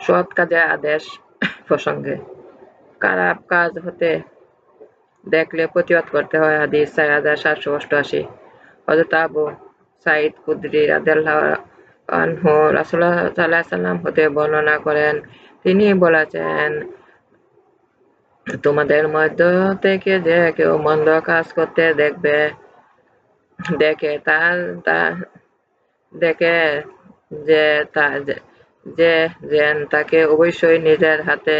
সৎ আদেশ প্রসঙ্গে। খারাপ কাজ হতে দেখলে প্রতিবাদ করতে হয় হাদিস চার হাজার সাতশো অষ্টআশি। হজরত আবু সাইদ কুদরি হতে বর্ণনা করেন। তিনি বলেছেন, তোমাদের মধ্য থেকে যে কেউ মন্দ কাজ করতে দেখবে, দেখে তার দেখে যে তা, যে যেন তাকে অবশ্যই নিজের হাতে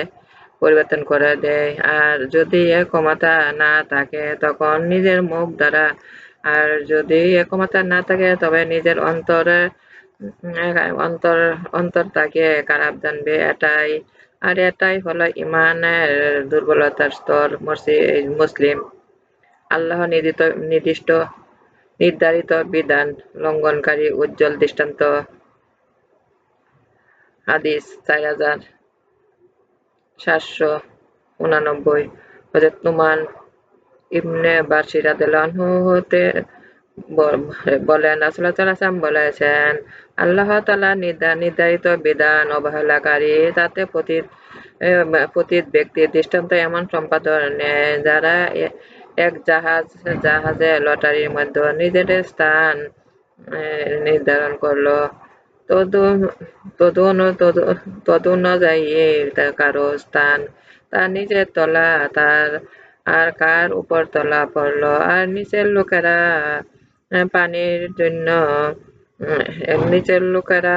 পরিবর্তন করে দেয়। আর যদি এ ক্ষমতা না থাকে, তখন নিজের মুখ দ্বারা। আর যদি এ ক্ষমতা না থাকে, তবে নিজের অন্তরে, অন্তর অন্তর তাকে খারাপ জানবে, এটাই। আর এটাই হলো ইমানের দুর্বলতার স্তর মুসলিম। আল্লাহ নির্দিষ্ট নির্ধারিত বিধান লঙ্ঘনকারী উজ্জ্বল দৃষ্টান্ত হাদিস চার হাজার সাতশো উনানব্বই। হজরত নুমান ইবনে বাসির হতে বলেন রাসুল্লাহ বলেছেন, আল্লাহ তালা নির্ধারিত বিধান অবহেলাকারী, তাতে পতিত প্রতি ব্যক্তির দৃষ্টান্ত এমন সম্পাদন যারা এক জাহাজ জাহাজে লটারির মধ্যে নিজেদের স্থান নির্ধারণ করল। তদনুযায়ী কারও স্থান তার নিজের তলা, তার আর কার উপর তলা পড়ল। আর নিচের লোকেরা পানির জন্য নিচের লোকেরা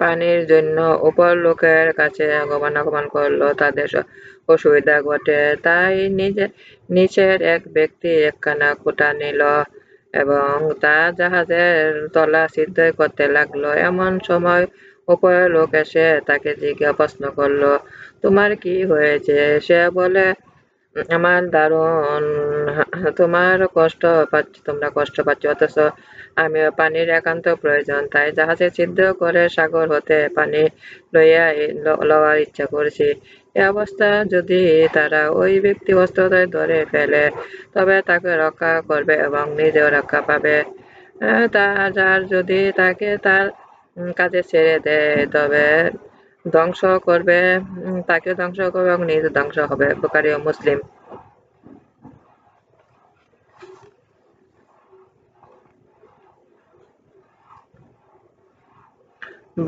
পানির জন্য উপর লোকের কাছে গমনাগমন করল, তাদের অসুবিধা ঘটে। তাই নিজে, নিচের এক ব্যক্তি একখানা কুটা নিল এবং তা জাহাজের তলা সিদ্ধ করতে লাগল। এমন সময় উপরের লোক এসে তাকে জিজ্ঞা প্রশ্ন করল, তোমার কি হয়েছে? সে বলে আমার দারুণ। তোমার কষ্ট পাচ্ছ, তোমরা কষ্ট পাচ্ছ, অথচ আমি পানির একান্ত প্রয়োজন। তাই জাহাজে ছিদ্র করে সাগর হতে পানি লইয়া লওয়ার ইচ্ছা করছি। এ অবস্থা যদি তারা ওই ব্যক্তি অস্ত্রতায় ধরে ফেলে, তবে তাকে রক্ষা করবে এবং নিজেও রক্ষা পাবে। তা যার যদি তাকে তার কাজে ছেড়ে দেয়, তবে ধ্বংস করবে তাকে ধ্বংস করবে এবং নিজে ধ্বংস হবে বুকারি ও মুসলিম।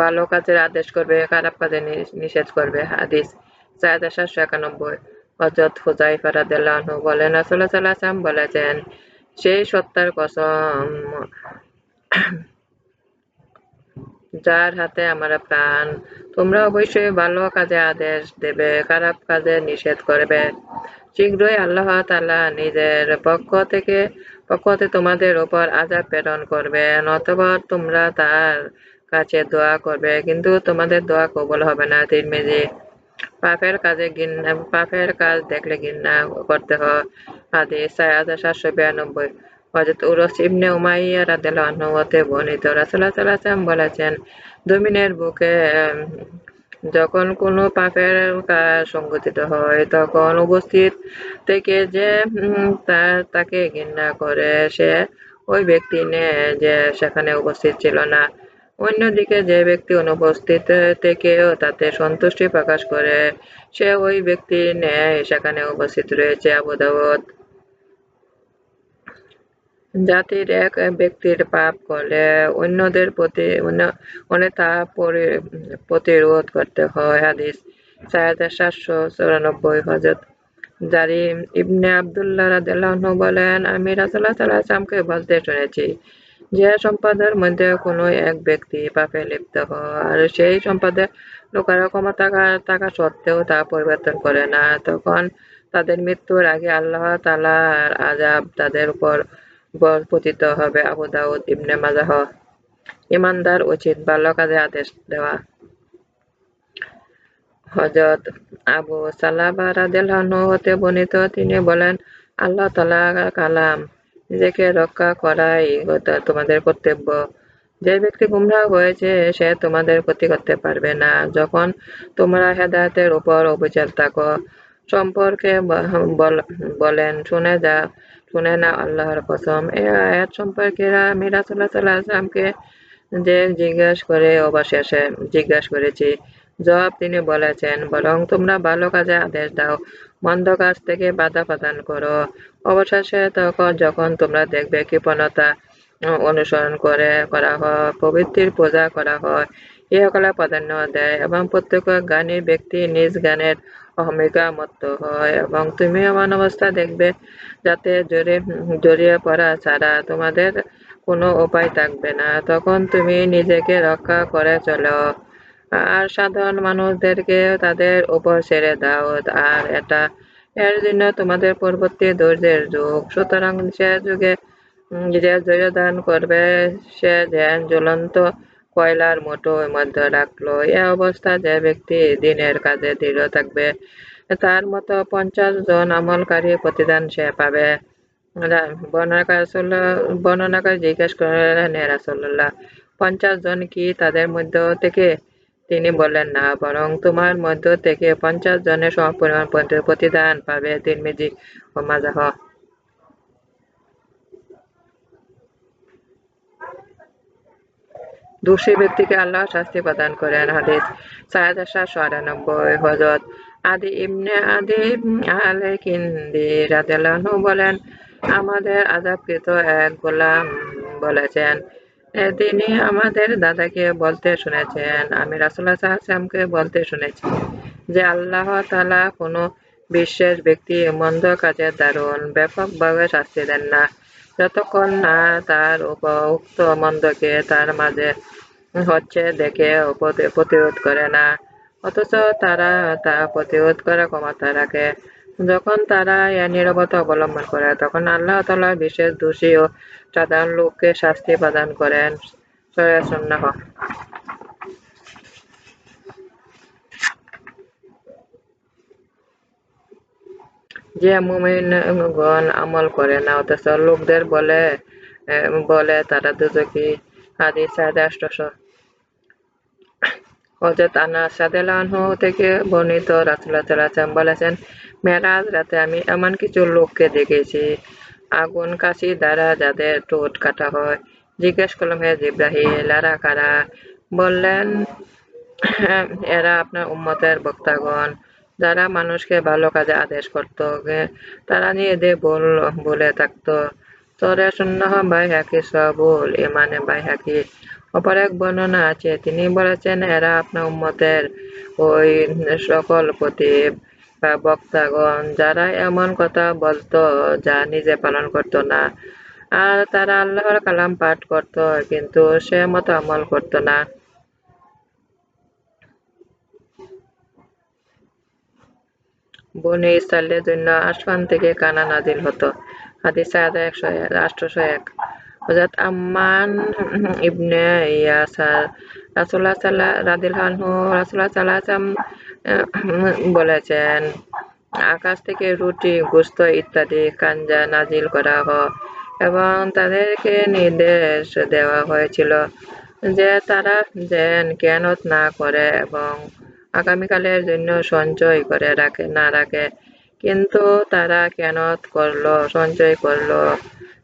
ভালো কাজের আদেশ করবে, খারাপ কাজে নিষেধ করবে, হাদিস চার হাজার সাতশো একানব্বই। হজরত হুজাইফা রাদিয়াল্লাহু বলেন, রাসূলুল্লাহ সাল্লাল্লাহু বলেছেন, সেই সত্তার কসম যার হাতে আমরা প্রাণ, তোমরা অবশ্যই ভালো কাজে আদেশ দেবে, খারাপ কাজে নিষেধ করবে। শীঘ্রই আল্লাহ তাআলা নিজের পক্ষ থেকে পক্ষ থেকে তোমাদের উপর আজাব প্রেরণ করবে অথবা তোমরা তার কাছে দোয়া করবে, কিন্তু তোমাদের দোয়া কবল হবে না। তিরমিজি, পাপের কাজে ঘৃণা, পাপের কাজ দেখলে ঘৃণা করতে হয়। হাদিস সাতশো বিরানব্বই। হজরত উরস ইবনে উমাইয়া বর্ণিত সাল্লাল্লাহু বলেছেন জমিনের বুকে যখন কোনো পাপের সংগঠিত হয় তখন উপস্থিত থেকে যে তাকে ঘৃণা করে সে ওই ব্যক্তি নে যে সেখানে উপস্থিত ছিল না অন্যদিকে যে ব্যক্তি অনুপস্থিত থেকেও তাতে সন্তুষ্টি প্রকাশ করে সে ওই ব্যক্তি ন্যায় সেখানে উপস্থিত রয়েছে আবু জাতির এক ব্যক্তির পাপ করলে অন্যদের প্রতি অনেক তা প্রতিরোধ করতে হয়। হাদিস হাজার সাতশো চুরানব্বই হজরত জারিম ইবনে আবদুল্লাহ রাদিয়াল্লাহু বলেন, আমি রাসূলুল্লাহ সাল্লাল্লাহু আলাইহি ওয়াসাল্লামকে বলতে শুনেছি যে সম্পদের মধ্যে কোনো এক ব্যক্তি পাপে লিপ্ত হয়। আর সেই সম্পদের লোকেরা ক্ষমতা থাকা সত্ত্বেও তা পরিবর্তন করে না। তখন তাদের মৃত্যুর আগে আল্লাহ তালার আজাব তাদের উপর পতিত হবে আবু দাউদ ইবনে মাজাহ। ইমানদার উচিত ভালো কাজে আদেশ দেওয়া। হজরত আবু সালাবা রাদিয়াল্লাহু হতে বর্ণিত, তিনি বলেন, আল্লাহ তালা কালাম, নিজেকে রক্ষা করাই তোমাদের কর্তব্য। যে ব্যক্তি গুমরাহ হয়েছে, সে তোমাদের ক্ষতি করতে পারবে না। যখন তোমরা হেদায়তের উপর অবিচার থাকো, সম্পর্কে বলেন, শুনে যা আল্লাহর কসম। এ আয়াত সম্পর্কে ওয়াসাল্লামকে যে করে, অবশেষে করেছি। জবাব তিনি বলেছেন, বরং তোমরা ভালো কাজে আদেশ দাও, মন্দ কাজ থেকে বাধা প্রদান করো। অবশেষে তখন যখন তোমরা দেখবে কৃপণতা অনুসরণ করে, করা হয় প্রবৃত্তির পূজা করা হয়। ইহকলা প্রাধান্য দেয় এবং প্রত্যেক জ্ঞানী ব্যক্তি নিজ জ্ঞানের অহমিকা মত্ত হয় এবং তুমি এমন অবস্থা দেখবে যাতে জড়িয়ে জড়িয়ে পড়া ছাড়া তোমাদের কোনো উপায় থাকবে না। তখন তুমি নিজেকে রক্ষা করে চলো। আর সাধারণ মানুষদেরকে তাদের উপর ছেড়ে দাও। আর এটা, এর জন্য তোমাদের পরবর্তী ধৈর্যের যুগ। সুতরাং সে যুগে, যে ধারণ করবে, সে ধ্যান জ্বলন্ত কয়লার মুঠোর মধ্যে রাখল। এ অবস্থা যে ব্যক্তি দিনের কাজে দৃঢ় থাকবে, তার মতো পঞ্চাশ জন আমলকারী প্রতিদান সে পাবে। বর্ণনাকার জিজ্ঞেস করলেন, হে রাসূলুল্লাহ, পঞ্চাশ জন কি তাদের মধ্য থেকে? তিনি বললেন, না, বরং তোমার মধ্য থেকে পঞ্চাশ জনের সমপরিমাণ প্রতি- প্রতিদান পাবে তিরমিজি ও মাজাহ। দোষী ব্যক্তিকে আল্লাহ শাস্তি প্রদান করেন। হাদিস হাজার সাতশো আটানব্বই হজরত আদি ইবনে আদি আলে কিন্দি রাদিয়াল্লাহু বলেন, আমাদের আজাবকৃত এক গোলাম বলেছেন তিনি আমাদের দাদাকে বলতে শুনেছেন। আমি রাসুল্লাহ সাল্লামকে বলতে শুনেছি যে আল্লাহ তালা কোনো বিশেষ ব্যক্তি মন্দ কাজের দারুণ, ব্যাপকভাবে শাস্তি দেন না। যতক্ষণ না তার উক্ত মন্দকে তার মাঝে হচ্ছে দেখে প্রতিরোধ করে না, অথচ তারা তা প্রতিরোধ করে ক্ষমতা রাখে। যখন তারা এর নিরবতা অবলম্বন করে, তখন আল্লাহ তালা বিশেষ দোষী ও সাধারণ লোককে শাস্তি প্রদান করেন। সূরা যে মুমিনগণ আমল করে না, অথচ লোকদের বলে বলে তারা দুজকি হাদিস সাড়ে আটশোশো হজরত রাদিয়াল্লাহু থেকে বর্ণিত আলাইহি ওয়াসাল্লাম বলেছেন, মেরাজ রাতে আমি এমন কিছু লোককে দেখেছি, আগুন, কাশি দ্বারা যাদের ঠোঁট কাটা হয়। জিজ্ঞেস করলাম, হে জিব্রাহিল, এরা কারা? বললেন, এরা আপনার উম্মতের বক্তাগণ। যারা মানুষকে ভালো কাজে আদেশ করত তারা নিজেদের ভুল বলে থাকতো। তরে শূন্য বাই হাকি সবুল ইমানে বাই হাকি অপর এক বর্ণনা আছে, তিনি বলেছেন, এরা আপনার উম্মতের ওই সকল প্রতীপ বা বক্তাগণ, যারা এমন কথা বলতো যা নিজে পালন করতো না। আর তারা আল্লাহর কালাম পাঠ করত, কিন্তু সে মতো আমল করতো না। বনে ইসরায়েলের জন্য আসমান থেকে কানা নাজিল হতো। হাদিস সাহায্য একশো আটশোশো এক। হজরত আম্মান ইবনে ইয়াসার রাসুল্লাহ সাল্লাহ রাদিল হানহু রাসুল্লাহ সাল্লাহ বলেছেন, আকাশ থেকে রুটি, গোস্ত ইত্যাদি কাঞ্জা নাজিল করা হয় এবং তাদেরকে নির্দেশ দেওয়া হয়েছিল যে তারা যেন জ্ঞানত না করে এবং আগামীকালের জন্য সঞ্চয় করে রাখে, না রাখে। কিন্তু তারা কেন করল, সঞ্চয় করল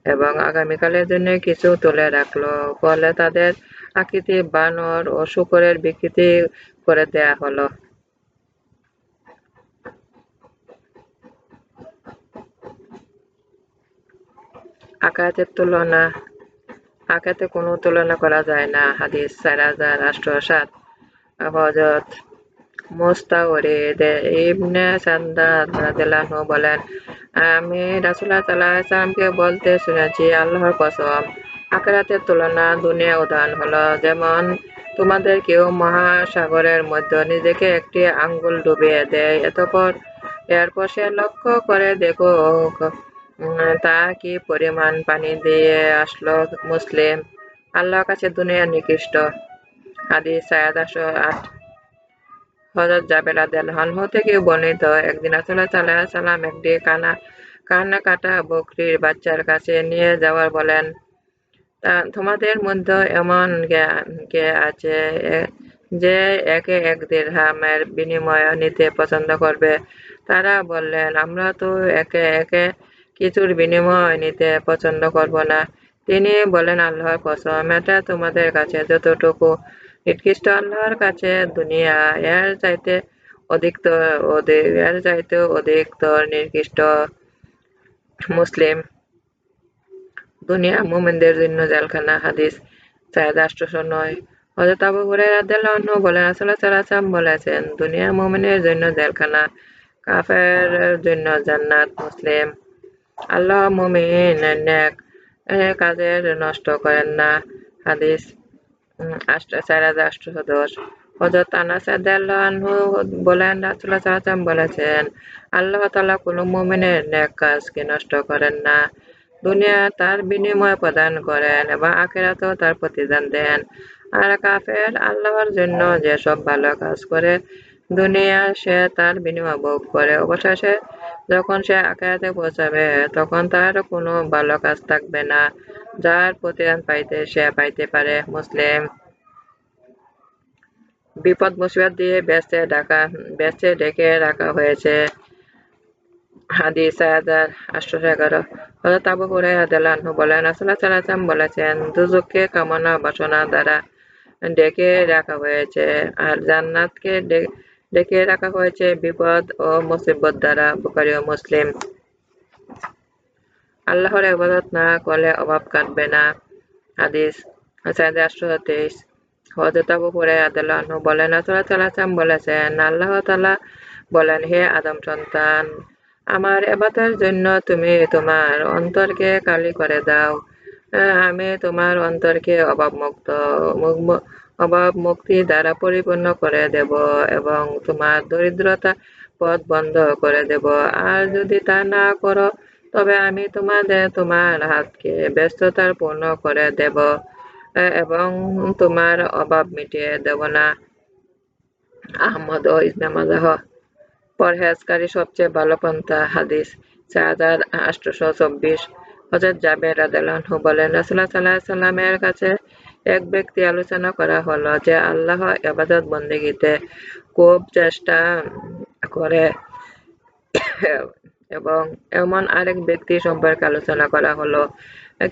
এবং আগামীকালের জন্য কিছু তুলে রাখল। ফলে তাদের আকৃতি বানর ও শুকরের বিকৃতি করে দেয়া হলো। আকাতের তুলনা আকাতে কোনো তুলনা করা যায় না। হাদিস চার হাজার আটশো সাত হজরত মুস্তাওরিদ ইবনে সাদ্দাদ রাদিয়াল্লাহু বলেন, আমি রাসূলুল্লাহ সাল্লাল্লাহু আলাইহি সাল্লামকে বলতে শুনেছি, আল্লাহর কসম, আখিরাতের তুলনা দুনিয়া উদাহরণ হলো, যেমন তোমাদের কেউ মহাসাগরের মধ্যে নিজেকে একটি আঙ্গুল ডুবিয়ে দেয়, এতপর, এরপর সে লক্ষ্য করে দেখো তা কি পরিমাণ পানি দিয়ে আসলো মুসলিম? আল্লাহর কাছে দুনিয়া নিকৃষ্ট। হাদিস সায়াদাশো আট। হজরত জাবের রাদিয়াল্লাহু থেকে বর্ণিত একদিন রাসূলুল্লাহ সাল্লাল্লাহু আলাইহি সাল্লাম একটি কানা কান্না কাটা বকরির বাচ্চার কাছে নিয়ে যাওয়ার বলেন তোমাদের মধ্যে এমন কে আছে যে একে এক দিরহামের বিনিময় নিতে পছন্দ করবে? তারা বললেন, আমরা তো একে একে কিছুর বিনিময় নিতে পছন্দ করব না। তিনি বলেন, আল্লাহর কসম, এটা তোমাদের কাছে যতটুকু নিকৃষ্ট আল্লাহর কাছে দুনিয়া, এর চাইতে অধিকতর অধিক, এর চাইতে অধিকতর মুসলিম। দুনিয়া মুমিনদের জন্য জেলখানা, হাদিস নয়। হযরত আবু বলেন, রাসূলুল্লাহ বলেছেন, দুনিয়া মুমিনের জন্য জেলখানা কাফেরের জন্য জান্নাত, মুসলিম। আল্লাহ মুমিন নেক কাজের নষ্ট করেন না, হাদিস। চার হাজার আটশো দশ হজরত আনাস আনহু বলেন বলেছেন আল্লাহ তাআলা কোনো মুমিনের নেক কাজকে নষ্ট করেন না দুনিয়া তার বিনিময় প্রদান করেন এবং আখেরাতেও তার প্রতিদান দেন আর কাফের আল্লাহর জন্য যেসব ভালো কাজ করে দুনিয়া সে তার বিনিময় ভোগ করে অবশেষে যখন সে আখেরাতে পৌঁছাবে তখন তার কোনো ভালো কাজ থাকবে না যার প্রতিদান পাইতে, সে পাইতে পারে, মুসলিম। বিপদ মুসিবত দিয়ে ব্যস্তে ডাকা, ব্যস্তে ডেকে রাখা হয়েছে। হাদিস হাজার আটশো এগারো। হজরত আবু হুরায়রা বলেন, রাসূলুল্লাহ সাল্লাল্লাহু বলেছেন দুজককে কামনা বাসনা দ্বারা ডেকে রাখা হয়েছে আর জান্নাতকে ডেকে রাখা হয়েছে বিপদ ও মুসিবত দ্বারা বুখারী ও মুসলিম। আল্লাহর ইবাদত না করলে অভাব কাটবে না। হাদিস হাসান আটশো তেইশ। হজরত আবু রাদিয়াল্লাহু বলেন, রাসূলুল্লাহ সাল্লাল্লাহু বলেছেন, আল্লাহ তাআলা বলেন, হে আদম সন্তান, আমার এবাতের জন্য তুমি তোমার অন্তরকে কালি করে দাও। আমি তোমার অন্তরকে অভাব মুক্ত অভাব মুক্তি দ্বারা পরিপূর্ণ করে দেব এবং তোমার দরিদ্রতা পথ বন্ধ করে দেব। আর যদি তা না করো তবে আমি তোমাদের তোমার হাতকে ব্যস্ততার পূর্ণ করে দেব এবং তোমার অভাব মিটিয়ে দেব না। আহমদ ও ইসলামাজাহ পরহেজকারী সবচেয়ে ভালো পন্থা হাদিস, চার হাজার আটশোশো চব্বিশ। হজরত জাবের রাদালাহু বলেন রাসুল্লাহ সাল্লাহ সাল্লামের কাছে এক ব্যক্তি আলোচনা করা হলো যে, আল্লাহ এবাদত বন্দিগিতে খুব চেষ্টা করে। এবং এমন আরেক ব্যক্তি সম্পর্কে আলোচনা করা হলো।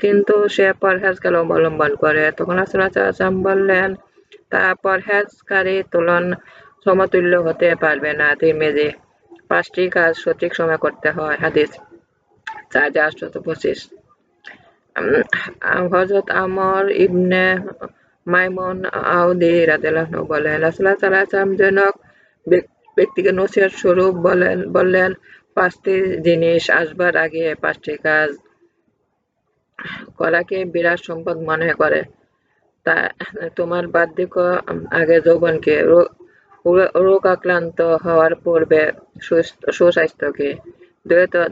কিন্তু সে পরহেজকাল অবলম্বন করে। তখন রাসুল্লাহ বললেন, তা পরহেজকারী তুলন সমতুল্য হতে পারবে না, তিরমিজি। পাঁচটি কাজ সঠিক সময় করতে হয়। হাদিস চার হাজার আটশত পঁচিশ হজরত আমর ইবনে মাইমন আউদি রাদিয়াল্লাহু বলেন আলাইহি জনক ব্যক্তিকে নসিহত স্বরূপ বলেন, বললেন পাঁচটি জিনিস আসবার আগে পাঁচটি কাজ করাকে বিরাট সম্পদ মনে করে। তা, তোমার বার্ধক্য আগে যৌবনকে রোগাক্রান্ত হওয়ার পূর্বে সুস্বাস্থ্যকে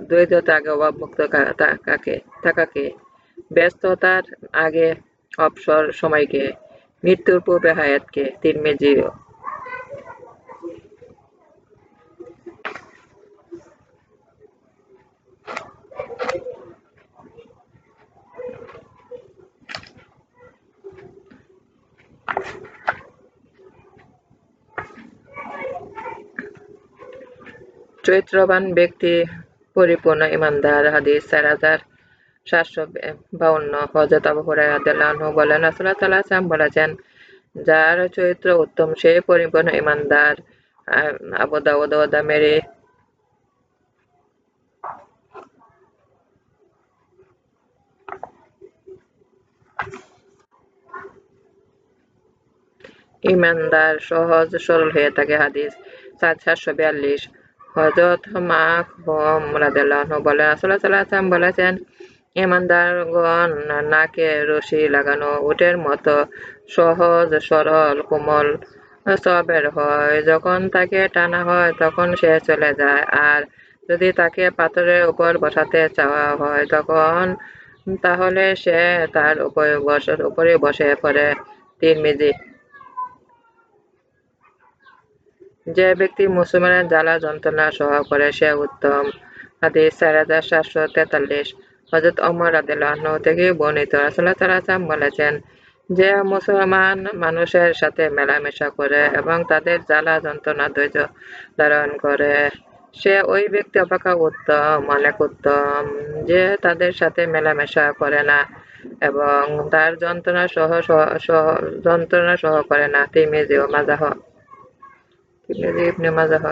দ্বৈততা আগে অভাবমুক্ত কাকে থাকাকে, ব্যস্ততার আগে অবসর সময়কে, মৃত্যুর পূর্বে হায়াতকে তিরমিজি চরিত্রবান ব্যক্তি, পরিপূর্ণ ইমানদার, হাদিস চার হাজার সাতশো বাউন্ন হজরত আবু হুরায়রা বলেন, রাসূলুল্লাহ সাল্লাল্লাহু বলেছেন, যার চরিত্র উত্তম, সে পরিপূর্ণ ইমানদার। আবু দাউদ ও ইমানদার, সহজ, সরল হয়ে থাকে হাদিস। সাত সাতশো বিয়াল্লিশ। হজরত মাখহম রাদিয়াল্লাহু বলেন রাসূলুল্লাহ সাল্লাল্লাহু বলেছেন, ইমানদারগণ নাকে রশি লাগানো, উটের মতো সহজ, সরল, কোমল সবের হয়। যখন তাকে টানা হয়, তখন সে চলে যায়। আর যদি তাকে পাথরের উপর বসাতে চাওয়া হয়, তখন তাহলে সে তার উপরে বসে উপরে বসে পড়ে। তিরমিজি যে ব্যক্তি মুসলমানের জ্বালা যন্ত্রণা সহ করে, সে উত্তম। হাদিস চার হাজার সাতশো তেতাল্লিশ। হজরত অমর আদিল্লাহ থেকে বর্ণিত রাসুল্লাহ সাল্লাম বলেছেন যে মুসলমান মানুষের সাথে মেলামেশা করে এবং তাদের জ্বালা যন্ত্রণা ধৈর্য ধারণ করে। সে ওই ব্যক্তি অপেক্ষা উত্তম, অনেক উত্তম, যে তাদের সাথে মেলামেশা করে না এবং তার যন্ত্রণা সহ যন্ত্রণা সহ করে না। তিরমিজি ও মাজাহ তিরমিজি ইবনে মাজাহ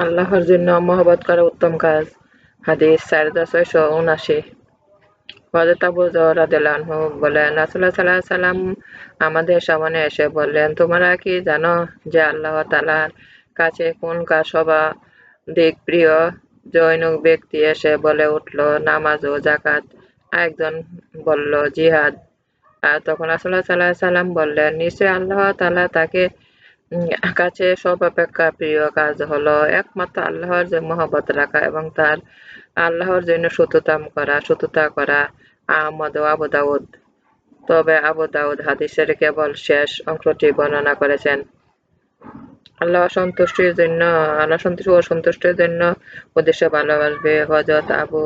আল্লাহর জন্য মহব্বত করা উত্তম কাজ হাদিস চার হাজার ছয়শো উনাশি হজরত আবু রাদিয়াল্লাহু বলেন, রাসূলুল্লাহ সাল্লাল্লাহু সাল্লাম আমাদের সামনে এসে বললেন, তোমরা কি জানো যে আল্লাহ তাআলার কাছে কোন কাজ সবা দিক প্রিয়? জৈনক ব্যক্তি এসে বলে উঠল, নামাজ ও জাকাত একজন বলল, জিহাদ। আর তখন রাসূলুল্লাহ সাল্লাল্লাহু সাল্লাম বললেন নিশ্চয় আল্লাহ তাআলা তাকে কাছে সব অপেক্ষা প্রিয় কাজ হলো একমাত্র আল্লাহর যে মহব্বত রাখা এবং তার আল্লাহর জন্য সততাম করা, সততা করা, আহমদ ও আবু দাউদ। তবে আবু দাউদ হাদিসের কেবল শেষ অংশটি বর্ণনা করেছেন। আল্লাহ সন্তুষ্টির জন্য, আল্লাহ সন্তুষ্ট ও সন্তুষ্টির জন্য উদ্দেশ্য ভালোবাসবে। হজরত আবু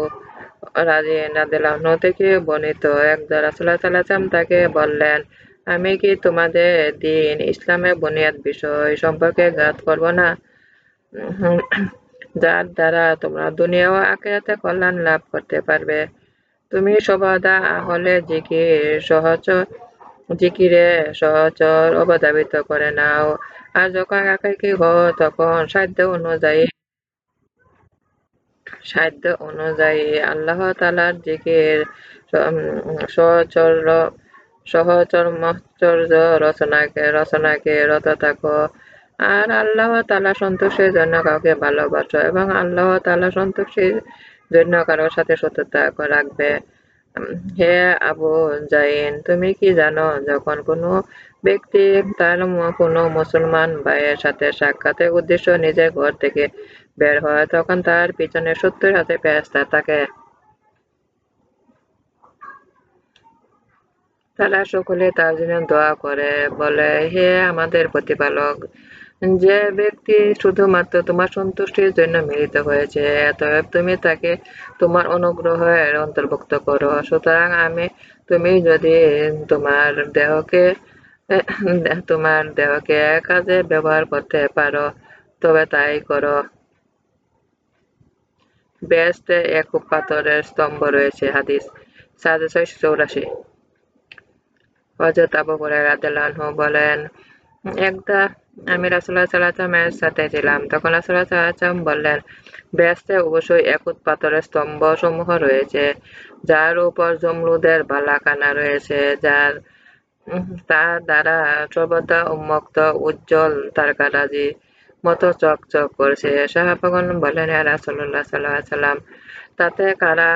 রাজি নাদিল্লাহ থেকে বর্ণিত একদা রাসুল্লাহ সাল্লাম তাকে বললেন, আমি কি তোমাদের দিন ইসলামের বুনিয়াদ বিষয় সম্পর্কে গাত করব না? যার দ্বারা তোমরা দুনিয়া ও আখেরাতে কল্যাণ লাভ করতে পারবে। তুমি সবাদা হলে জিকির, সহজ জিকিরে সহচর অবদাবিত করে নাও। আর যখন একাকি হও, তখন সাধ্য অনুযায়ী সাধ্য অনুযায়ী আল্লাহ তালার জিকির সহচর সহচর মহচর্য রচনাকে রচনাকে রত থাকো। আর আল্লাহ তালা সন্তোষের জন্য কাউকে ভালোবাসো এবং আল্লাহ তালা সন্তোষের জন্য কারোর সাথে সত্যতা রাখবে। হে আবু জাইন তুমি কি জানো যখন কোনো ব্যক্তি তার কোনো মুসলমান ভাইয়ের সাথে সাক্ষাতের উদ্দেশ্য নিজের ঘর থেকে বের হয়, তখন তার পিছনে সত্তর হাতে ফেরেস্তা থাকে। তারা সকলে তার জন্য দোয়া করে, বলে, হে আমাদের প্রতিপালক যে ব্যক্তি শুধুমাত্র তোমার সন্তুষ্টির জন্য মিলিত হয়েছে। অতএব তুমি তাকে তোমার অনুগ্রহের অন্তর্ভুক্ত করো। সুতরাং আমি, তুমি যদি তোমার দেহকে তোমার দেহকে কাজে ব্যবহার করতে পারো, তবে তাই করো। বেস্টে এক পাথরের স্তম্ভ রয়েছে, হাদিস সাড়ে ছয়শো চৌরাশি। হজরত আবু বলেন, একদা আমি রাসুল্লাহ সাল্লামের সাথে ছিলাম। তখন রাসুল্লাহ সাল্লাম বললেন, ব্যস্তে অবশ্যই একুত পাথরের স্তম্ভ সমূহ রয়েছে, যার উপর জমরুদের বালাকানা রয়েছে, যার তার দ্বারা সর্বদা উন্মুক্ত, উজ্জ্বল তারকারাজি মতো চকচক করছে। সাহাবাগন বলেন রাসুল্লাহ সাল্লাহ সাল্লাম তাতে কারা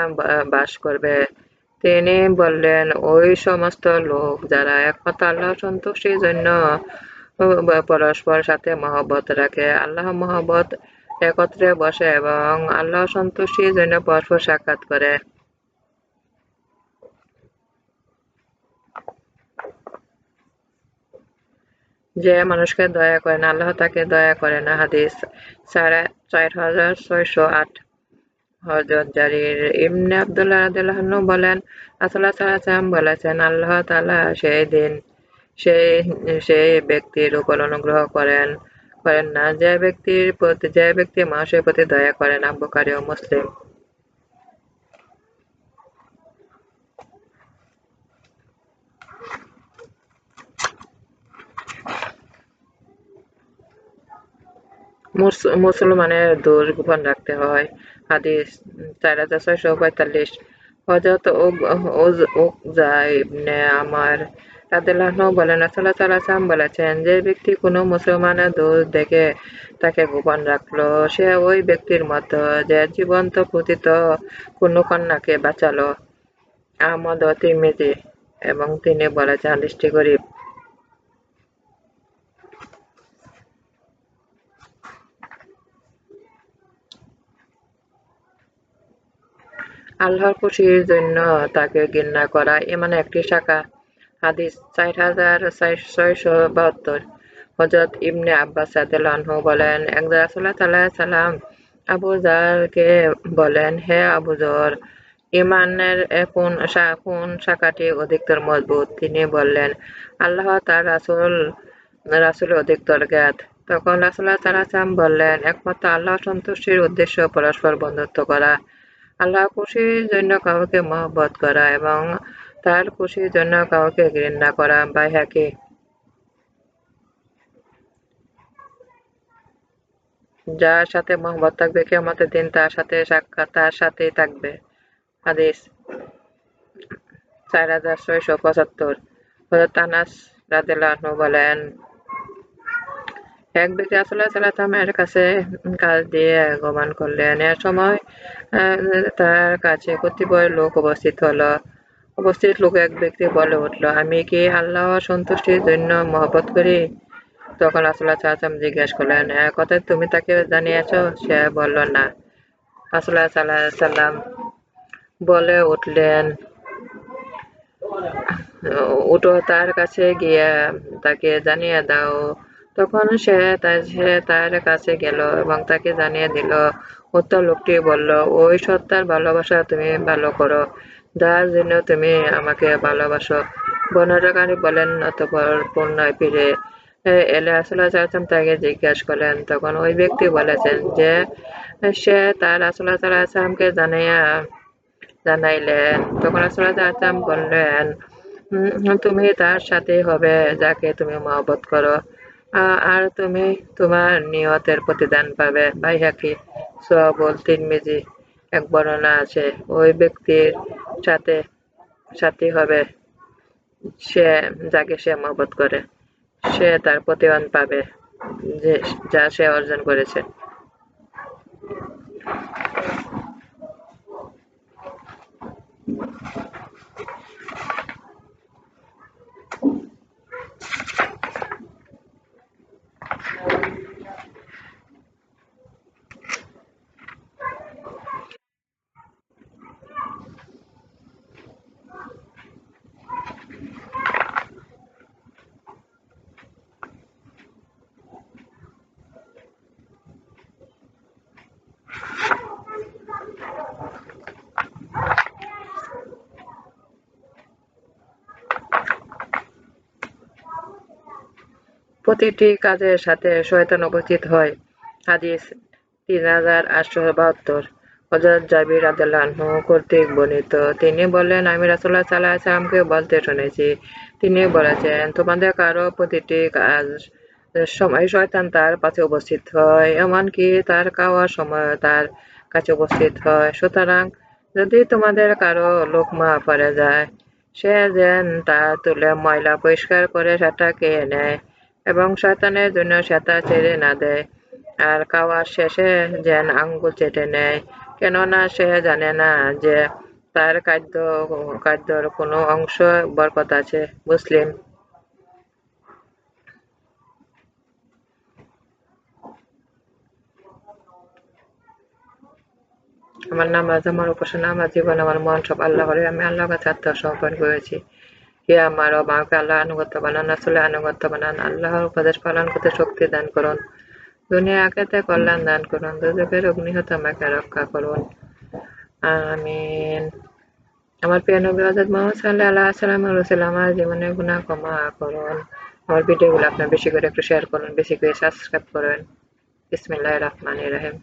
বাস করবে? তিনি বললেন, ওই সমস্ত লোক যারা একমাত্র আল্লাহ সন্তুষ্টির জন্য পরস্পর সাথে মহব্বত রাখে। আল্লাহ মহব্বত একত্রে বসে এবং আল্লাহ সন্তুষ্টির জন্য পরস্পর সাক্ষাৎ করে। যে মানুষকে দয়া করেন আল্লাহ তাকে দয়া করে না। হাদিস সাড়ে চার হাজার ছয়শো আট। হজরত জারির ইবনে আবদুল্লাহ বলেন সাল্লাল্লাহু বলেছেন, আল্লাহ তাআলা সেই দিন সেই সেই ব্যক্তির উপর অনুগ্রহ করেন করেন না যে ব্যক্তির প্রতি যে ব্যক্তি মানুষের প্রতি দয়া করে না ও মুসলিম মুসলমানের দোষ গোপন রাখতে হয় হাদিস চার হাজার ছয়শো পঁয়তাল্লিশ হজরত উকজা ইবনে আমার রাদিয়াল্লাহু বলেন, রাসূলুল্লাহ সাল্লাল্লাহু বলেছেন, যে ব্যক্তি কোনো মুসলমানের দোষ দেখে তাকে গোপন রাখল, সে ওই ব্যক্তির মতো যে জীবন্ত পতিত কোনো কন্যাকে বাঁচালো। আহমদ ও তিরমিজি এবং তিনি বলেছেন, হাদিসটি গরিব। আল্লাহর খুশির জন্য তাকে ঘৃণা করা এমন একটি শাখা। হাদিস চার হাজার ছয়শো বাহাত্তর। হজরত ইবনে আব্বাস রাদিয়াল্লাহু বলেন একদা আলাইহি সাল্লাম আবু যারকে বলেন, হে আবু যর ইমানের কোন কোন শাখাটি অধিকতর মজবুত? তিনি বললেন, আল্লাহ তার রাসূল রাসুল অধিকতর জ্ঞাত। তখন আলাইহি সাল্লাম বললেন, একমাত্র আল্লাহ সন্তুষ্টির উদ্দেশ্য পরস্পর বন্ধুত্ব করা। আল্লাহ খুশির জন্য কাউকে মহব্বত করা এবং তার খুশির জন্য কাউকে ঘৃণা করা বাইহাকি যার সাথে মহব্বত থাকবে, কিয়ামতের দিন তার সাথে সাক্ষাৎ, তার সাথেই থাকবে। হাদিস চার হাজার ছয়শো পঁচাত্তর। হজরত আনাস বলেন, এক ব্যক্তি আসলে সালাতামের কাছে কাজ দিয়ে গমন করলেন। এর সময় তার কাছে কতিপয় লোক উপস্থিত হলো। উপস্থিত লোক এক ব্যক্তি বলে উঠল, আমি কি আল্লাহ সন্তুষ্টির জন্য মহব্বত করি? তখন রাসুল্লাহ সাল্লাম জিজ্ঞেস করলেন কথায় তুমি তাকে জানিয়েছ? সে বলল, না। রাসুল্লাহ সাল্লাহ সাল্লাম বলে উঠলেন, উঠো তার কাছে গিয়ে তাকে জানিয়ে দাও। তখন সে তার কাছে গেল এবং তাকে জানিয়ে দিল। উত্তর লোকটি বলল, ওই সত্তার ভালোবাসা তুমি ভালো করো। যার জন্য তুমি আমাকে ভালোবাসো। বর্ণনাকারী বলেন, অতপর পুনরায় ফিরে এলে আসলে চাচ্ছাম তাকে জিজ্ঞাসা করলেন, তখন ওই ব্যক্তি বলেছেন যে, সে তার আসলে সাল্লামকে জানাইয়া জানাইলেন তখন আসলে চাচ্ছাম বললেন তুমি তার সাথে হবে, যাকে তুমি মহব্বত করো। আর তুমি তোমার নিয়তের প্রতিদান পাবে। বাইহাকি সোয়াবুল তিরমিজি। এক বর্ণনা আছে। ওই ব্যক্তির সাথে সাথী হবে। সে, যাকে সে মহবত করে, সে তার প্রতিদান পাবে যে, যা সে অর্জন করেছে। প্রতিটি কাজের সাথে শয়তান উপস্থিত হয়। হাদিস তিন হাজার আটশো বাহাত্তর। হজরত জাবির আদাল্লাহু কর্তৃক বর্ণিত। তিনি বললেন, আমি রাসুল্লাহ সাল্লাহ সাল্লামকে বলতে শুনেছি। তিনি বলেছেন, তোমাদের কারও প্রতিটি কাজ সময় শয়তান তার পাশে উপস্থিত হয়, এমনকি তার খাওয়ার সময় তার কাছে উপস্থিত হয়। সুতরাং যদি তোমাদের কারও লোকমা পড়ে যায়, সে যেন তা তুলে ময়লা পরিষ্কার করে সেটা খেয়ে নেয় এবং শয়তানের জন্য সেটা ছেড়ে না দেয়। আর খাওয়ার শেষে যেন আঙ্গুল চেটে নেয়, কেননা সে জানে না যে তার খাদ্য, খাদ্যর কোনো অংশ বরকত আছে, মুসলিম। আমার নামাজ আমার উপাসনা, আমার জীবন, আমার মন, সব আল্লাহ করে আমি আল্লাহর কাছে আত্মসমর্পণ করেছি। হে আমার মাকে আল্লাহ আনুগত্য বানান আসলে আনুগত্য বানান, আল্লাহর উপদেশ পালন করতে শক্তি দান করুন। দুনিয়া আখেতে কল্যাণ দান করুন দুজকের অগ্নিহত আমাকে রক্ষা করুন। আমিন। আমার প্রিয় নবী হজরত মোহাম্মদ সাল্লাহ আল্লাহ সাল্লাম রসুল, আমার জীবনে গুণা ক্ষমা করুন। আমার ভিডিওগুলো আপনার বেশি করে একটু শেয়ার করুন, বেশি করে সাবস্ক্রাইব করুন। বিসমিল্লাহ রহমান রহিম।